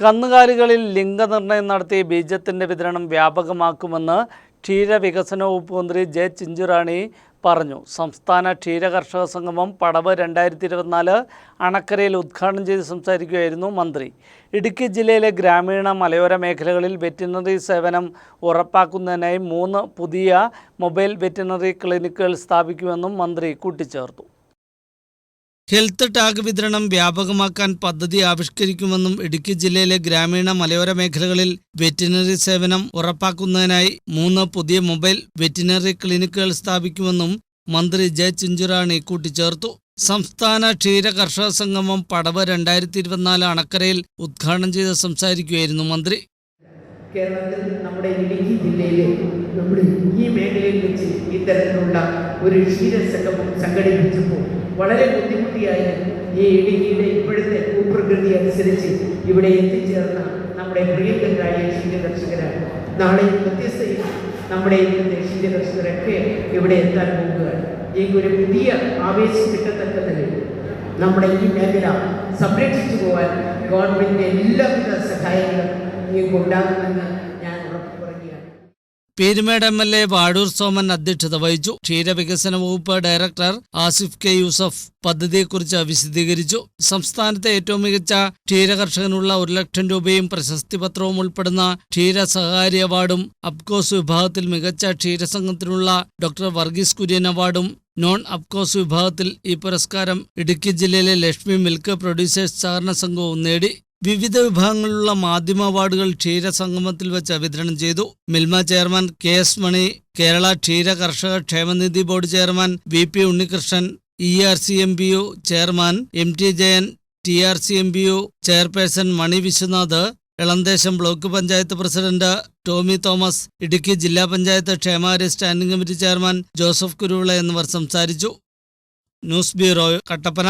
കന്നുകാലികളിൽ ലിംഗനിർണയം നടത്തി ബീജത്തിന്റെ വിതരണം വ്യാപകമാക്കുമെന്ന് ക്ഷീരവികസന വകുപ്പ് മന്ത്രി ജെ ചിഞ്ചുറാണി പറഞ്ഞു. സംസ്ഥാന ക്ഷീര കർഷക സംഗമം പടവ് രണ്ടായിരത്തി ഇരുപത്തിനാല് അണക്കരയിൽ ഉദ്ഘാടനം ചെയ്ത് സംസാരിക്കുകയായിരുന്നു മന്ത്രി. ഇടുക്കി ജില്ലയിലെ ഗ്രാമീണ മലയോര മേഖലകളിൽ വെറ്റിനറി സേവനം ഉറപ്പാക്കുന്നതിനായി മൂന്ന് പുതിയ മൊബൈൽ വെറ്റിനറി ക്ലിനിക്കുകൾ സ്ഥാപിക്കുമെന്നും മന്ത്രി കൂട്ടിച്ചേർത്തു. ഹെൽത്ത് ടാഗ് വിതരണം വ്യാപകമാക്കാൻ പദ്ധതി ആവിഷ്കരിക്കുമെന്നും ഇടുക്കി ജില്ലയിലെ ഗ്രാമീണ മലയോര മേഖലകളിൽ വെറ്റിനറി സേവനം ഉറപ്പാക്കുന്നതിനായി മൂന്ന് പുതിയ മൊബൈൽ വെറ്റിനറി ക്ലിനിക്കുകൾ സ്ഥാപിക്കുമെന്നും മന്ത്രി ജെ ചിഞ്ചുറാണി കൂട്ടിച്ചേർത്തു. സംസ്ഥാന ക്ഷീര കർഷക സംഗമം പടവ് രണ്ടായിരത്തി ഇരുപത്തിനാല് അണക്കരയിൽ ഉദ്ഘാടനം ചെയ്ത് സംസാരിക്കുകയായിരുന്നു മന്ത്രി. കേരളത്തിൽ നമ്മുടെ ഇടുക്കി ജില്ലയിലെ നമ്മുടെ ഈ മേഖലയിൽ വെച്ച് ഇത്തരത്തിലുള്ള ഒരു ക്ഷീരസംഗമം സംഘടിപ്പിച്ചപ്പോൾ വളരെ ബുദ്ധിമുട്ടിയായി ഈ ഇടുക്കിയുടെ ഇപ്പോഴത്തെ ഭൂപ്രകൃതി അനുസരിച്ച് ഇവിടെ എത്തിച്ചേർന്ന നമ്മുടെ പ്രിയങ്കരായ ക്ഷീരകർഷകരാണ് നാളെ വ്യത്യസ്തയും നമ്മുടെ ഇവിടുത്തെ ദർശകരൊക്കെ ഇവിടെ എത്താൻ പോകുകയാണ്. ഈ ഒരു പുതിയ ആവേശം കിട്ടത്തക്ക നിലയിൽ നമ്മുടെ ഈ മേഖല സംരക്ഷിച്ചു പോകാൻ ഗവൺമെന്റിന്റെ എല്ലാവിധ സഹായങ്ങളും നിങ്ങൾക്ക് ഉണ്ടാകുമെന്ന് Peermade M L A Vazhoor Soman അധ്യക്ഷത വഹിച്ചു. ക്ഷീരവികസന വകുപ്പ് ഡയറക്ടർ ആസിഫ് കെ യൂസഫ് പദ്ധതിയെക്കുറിച്ച് വിശദീകരിച്ചു. സംസ്ഥാനത്തെ ഏറ്റവും മികച്ച ക്ഷീര കർഷകനുള്ള ഒരു ലക്ഷം രൂപയും പ്രശസ്തി പത്രവും ഉൾപ്പെടുന്ന ക്ഷീര സഹകാരി അവാർഡും അബ്കോസ് വിഭാഗത്തിൽ മികച്ച ക്ഷീര ക്ഷീരസംഘത്തിനുള്ള ഡോക്ടർ വർഗീസ് കുര്യൻ അവാർഡും നോൺ അബ്കോസ് വിഭാഗത്തിൽ ഈ പുരസ്കാരം ഇടുക്കി ജില്ലയിലെ ലക്ഷ്മി മിൽക്ക് പ്രൊഡ്യൂസേഴ്സ് സഹകരണ സംഘവും നേടി. വിവിധ വിഭാഗങ്ങളിലുള്ള മാധ്യമ അവാർഡുകൾ ക്ഷീര സംഗമത്തിൽ വെച്ച് വിതരണം ചെയ്തു. Milma chairman K S Mani Kerala ക്ഷീര കർഷക ക്ഷേമനിധി board chairman V P Unnikrishnan E R C M B U chairman M T Jayan T R C M B U chairperson Mani Vishwanath Elamdesam block panchayat president Tommy Thomas Idukki ജില്ലാ പഞ്ചായത്ത് ക്ഷേമകാര്യ standing committee chairman Joseph Kuruvila എന്നിവർ സംസാരിച്ചു. News bureau Kattappana.